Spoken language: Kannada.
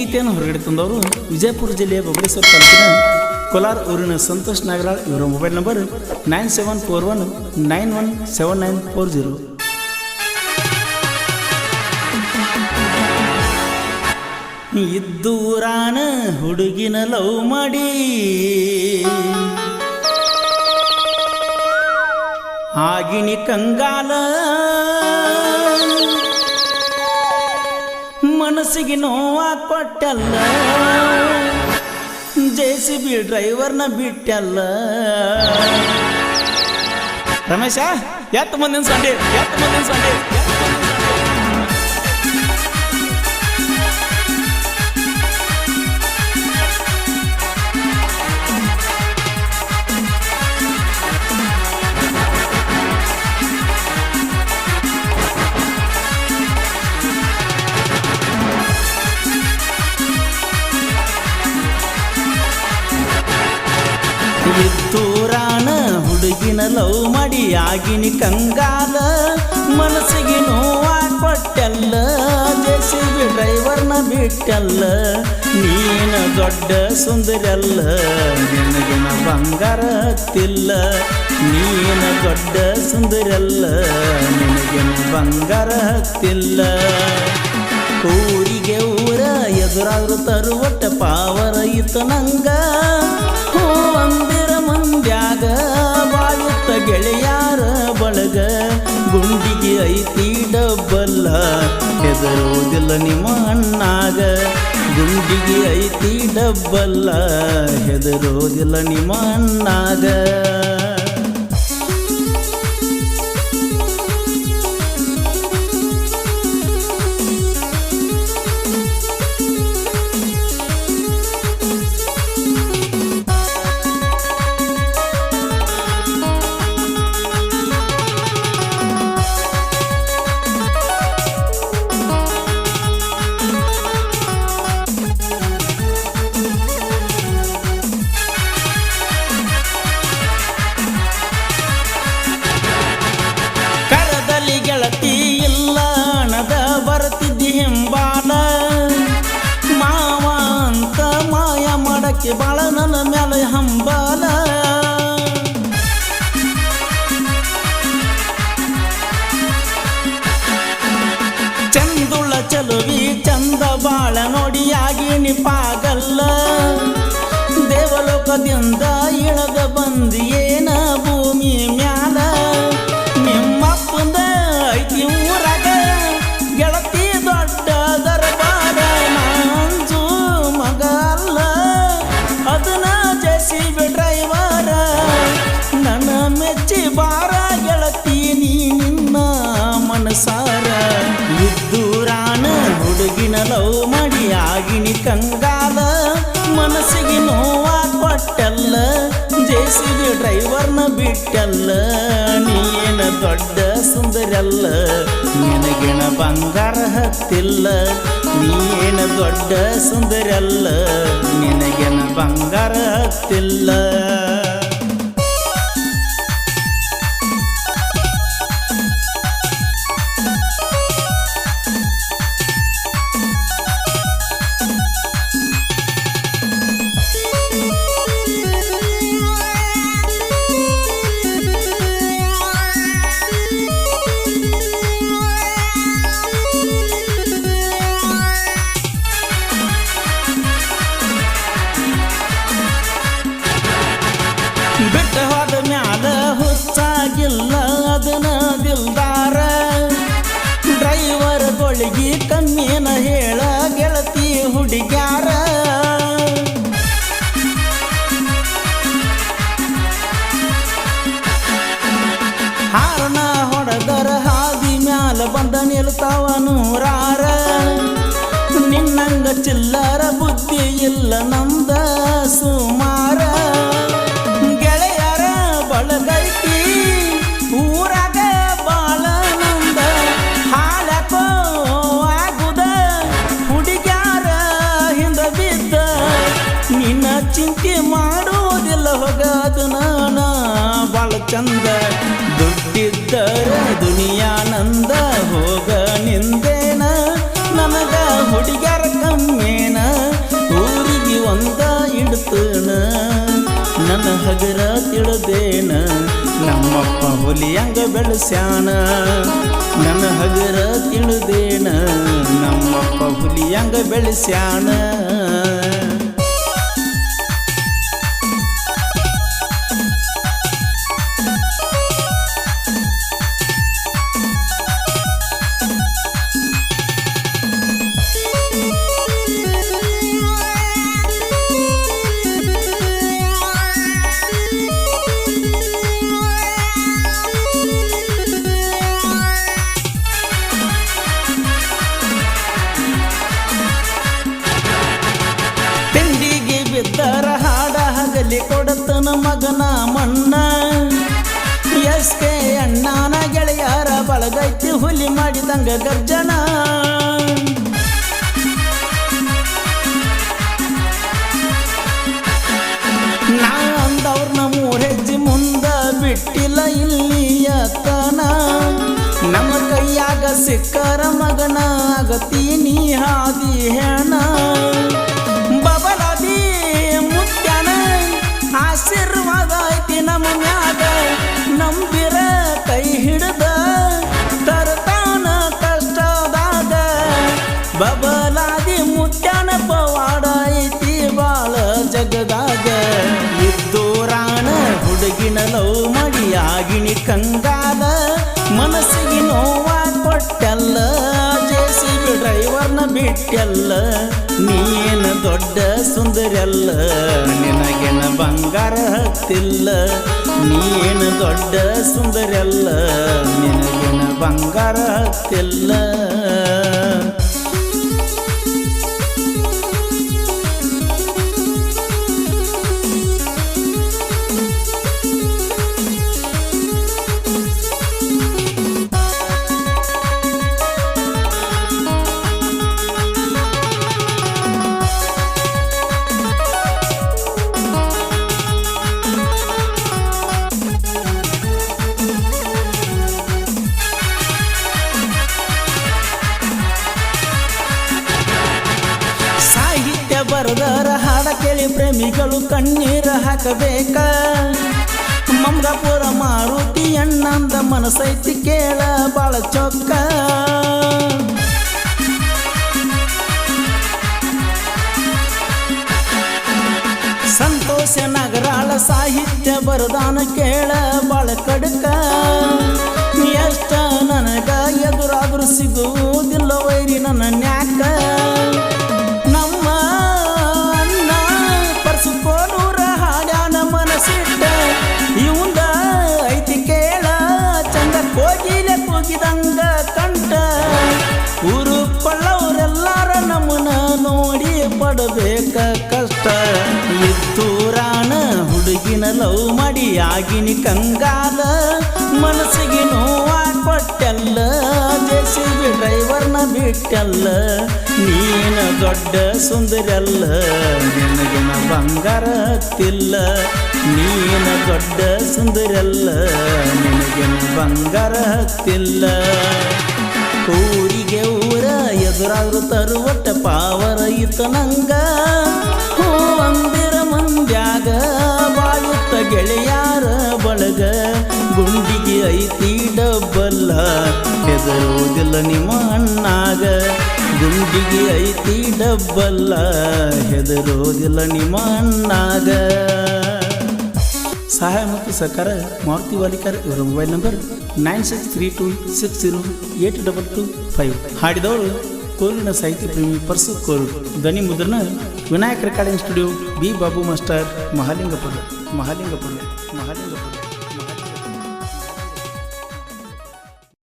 ಗೀತೆಯನ್ನು ಹೊರಗಡೆ ತಂದವರು ವಿಜಯಪುರ ಜಿಲ್ಲೆಯ ಬಬಲೇಶ್ವರ ತಾಲೂಕಿನ ಕೋಲಾರ ಊರಿನ ಸಂತೋಷ್ ನಾಗರಾಳ್. ಇವರ mobile number nine seven four one nine one seven nine four zero. ಇದ್ದೂರಾನ ಹುಡುಗಿನ ಲವ್ ಮಾಡಿ. ಆಗಿನಿ ಕಂಗಾಲ. ಮನಸ್ಸಿಗೆ ನೋವಾ ಕೊಟ್ಟಲ್ಲ. ಜೆ ಸಿ ಬಿ ಡ್ರೈವರ್ನ ಬಿಟ್ಟಲ್ಲ. ರಮೇಶ, ಎತ್ತ ಮುಂದಿನ ಸಂಡೆ ಎತ್ತ ಮುಂದಿನ ಸಂಡೆ ಹುಡುಗಿನ ಲವ್ ಮಾಡಿ ಆಗಿನ ಕಂಗಾಲ, ಮನಸ್ಸಿಗೆ ನೋವ ಕೊಟ್ಟಲ್ಲ ಜೆಸಿಬಿ ಡ್ರೈವರ್ನ ಬಿಟ್ಟಲ್ಲ, ನೀನ ದೊಡ್ಡ ಸುಂದರಲ್ಲ, ನಿನಗಿನ ಬಂಗಾರ ಹತ್ತಿಲ್ಲ, ನೀನ ದೊಡ್ಡ ಸುಂದರಲ್ಲ, ನಿನಗಿನ ಬಂಗಾರ ಹತ್ತಿಲ್ಲ. ಊರಿಗೆ ಊರ ಎದುರಾದ್ರೂ ತರುವಟ್ಟ ಪಾವರ ಇತ್ತು ನಂಗ ಬಾಯುತ್ತ ಗೆಳೆಯಾರ ಬಳಗ, ಗುಂಡಿಗೆ ಐತಿ ಡಬ್ಬಲ್ಲ, ಹೆದರೋದಿಲ್ಲ ನಿಮ್ಮ ಅಣ್ಣಾಗ. ಗುಂಡಿಗೆ ಐತಿ ಡಬ್ಬಲ್ಲ, ಹೆದರೋದಿಲ್ಲ ನಿಮ್ಮ ಅಣ್ಣಾಗ. ಬಾಳ ನನ್ನ ಮ್ಯಾಲ ಹಂಬಲ. ಚಂದುಳ ಚಲುವಿ ಚಂದ ಬಾಳ ನೋಡಿಯಾಗಿ ನಿಪಾಗಲ್ಲ. ಪಾಗಲ್ಲ ದೇವಲೋಕದಿಂದ ಇಳದ ಬಂದಿಯೇನ ಲವ್ ಮಾಡಿ ಕಂಗಾಲ, ಮನಸ್ಸಿಗೆ ನೋವಾ ಕೊಟ್ಟಲ್ಲ ಜೆಸಿಬಿ ಡ್ರೈವರ್ನ ಬಿಟ್ಟಲ್ಲ ನೀನ ದೊಡ್ಡ ಸುಂದರಲ್ಲ, ನಿನಗಿನ ಬಂಗಾರ ಹತ್ತಿಲ್ಲ ನೀನ ದೊಡ್ಡ ಸುಂದರಲ್ಲ, ನಿನಗಿನ ಬಂಗಾರ ಹತ್ತಿಲ್ಲ. ಅದನ್ನ ದಿಲ್ದಾರ. ಡ್ರೈವರ್ ಗೊಳಿಗಿ ಕಮ್ಮಿನ ಹೇಳ, ಗೆಳತಿ ಹುಡುಗ್ಯಾರ. ಹಾರನ ಹೊಡೆದರ ಹಾದಿ ಮ್ಯಾಲ ಬಂದ ನಿಲ್ತಾವ ನೂರಾರ. ನಿನ್ನಂಗ ಚಿಲ್ಲರ ಬುದ್ಧಿ ಇಲ್ಲ ಹುಲಿಯಂಗ ಬೆಳೆಸ್ಯಾನ. ನನ್ನ ಹಗರ ತಿಳಿದೇನ ನಮ್ಮಪ್ಪ ಹುಲಿಯಂಗ ಬೆಳೆಸ್ಯಾನ. ಮಗನ ಮಣ್ಣ. ಎಸ್ ಕೆ ಅಣ್ಣನ ಗೆಳೆಯರ ಬಳಗೈತಿ ಹುಲಿ ಮಾಡಿದಂಗ ಗರ್ಜನ. ನಾ ಅಂದವ್ರನ್ನ ಹೆಜ್ಜೆ ಮುಂದ ಬಿಟ್ಟಿಲ್ಲ ಇಲ್ಲಿಯತನ ನಮ್ಮ ಕೈಯಾಗ ಸಿಕ್ಕರ ಮಗನ ಆಗತೀನಿ ಹಾದಿ ಹೆಣ. ಆಶೀರ್ವಾದ ಐತಿ ನಮ್ಮ ನಂಬಿರ ಕೈ ಹಿಡ್ದ ತರ್ತಾನ ಕಷ್ಟದಾಗ. ಬಬಲಾದಿ ಮುತ್ಯಾನ ಪವಾಡ ಐತಿ ಬಾಳ ಜಗದಾಗ. ಇದ್ದೋರಾಣ ಹುಡುಗಿನ ಲವ್ ಮಾಡಿ ಆಗಿನಿ ಕಂಗಾಲ. ಮನಸ್ಸಿಗೆ ನೋವ ಕೊಟ್ಟೆಲ್ಲ. J C ಡ್ರೈವರ್ನ ಬಿಟ್ಟಲ್ಲ. ನೀನು ದೊಡ್ಡ ಸುಂದರಲ್ಲ ನಿನಗೆನ ಬಂಗಾರ ಹತ್ತಿಲ್ಲ. ನೀನು ದೊಡ್ಡ ಸುಂದರಲ್ಲ ನಿನಗೆನ ಬಂಗಾರ ಹತ್ತಿಲ್ಲ. ಕೇಳಿ ಪ್ರೇಮಿಗಳು ಕಣ್ಣೀರ ಹಾಕಬೇಕ? ಮಂಗಾಪುರ ಮಾರುತಿ ಅಣ್ಣಂದ ಮನಸೈತಿ ಕೇಳ ಬಾಳ ಚೊಕ್ಕ. ಸಂತೋಷ ನಗರಾಳ ಸಾಹಿತ್ಯ ಬರದಾನ ಕೇಳ ಬಾಳ ಕಡಕ. ಎಷ್ಟ ನನಗ ಎದುರಾದ್ರೂ ಸಿಗುವುದಿಲ್ಲ ವೈರಿ ನನ್ನ ನ್ಯಾಕ. ಪಡಬೇಕ ಕಷ್ಟ. ಇತ್ತೂರಾಣ ಹುಡುಗಿನ ಲವ್ ಮಾಡಿ ಆಗಿನ ಕಂಗಾಲ. ಮನಸ್ಸಿಗೆ ನೋವಾ ಕೊಟ್ಟೆಲ್ಲ ಜೆ ಸಿ ಬಿ ಡ್ರೈವರ್ನ ಬಿಟ್ಟಲ್ಲ. ನೀನ ದೊಡ್ಡ ಸುಂದರಲ್ಲ, ನಿನಗಿನ ಬಂಗಾರ ಹತ್ತಿಲ್ಲ. ನೀನ ದೊಡ್ಡ ಸುಂದರಲ್ಲ, ನಿನಗಿನ ಬಂಗಾರ ಹತ್ತಿಲ್ಲ. ಊರಿಗೆ ಊರ ಎದುರಾದ್ರು ತರುವಟ್ಟ ಪಾವರ ನಂಗ. ಹೂ ಅಂದಿರ ಮಂದ್ಯಾಗ ಬಾಳುತ್ತ ಗೆಳೆಯಾರ ಬಳಗ. ಗುಂಡಿಗೆ ಐತಿ ಡಬ್ಬಲ್ಲ ಹೆದರುವುದಿಲ್ಲ ನಿಮ್ಮ ಅಣ್ಣಾಗ. ಗುಂಡಿಗೆ ಐತಿ ಡಬ್ಬಲ್ಲ, ಹೆದರೋದಿಲ್ಲ ನಿಮ್ಮ ಅಣ್ಣಾಗ. ಸಹಾಯ ಮತ್ತು ಸಹಕಾರ ಮಾರುತಿ ವಾಲಿಕರ್, ಇವರ mobile number nine six three two six zero eight double two five. ಹಾಡಿದವರು ಕೋರಿನ ಸಾಹಿತ್ಯ ಪ್ರೇಮಿ ಪರ್ಸು ಕೋರು ಧ್ವನಿ ಮುದ್ರಣ, Vinayak recording studio, B Babu master, Mahalingapur Mahalingapur.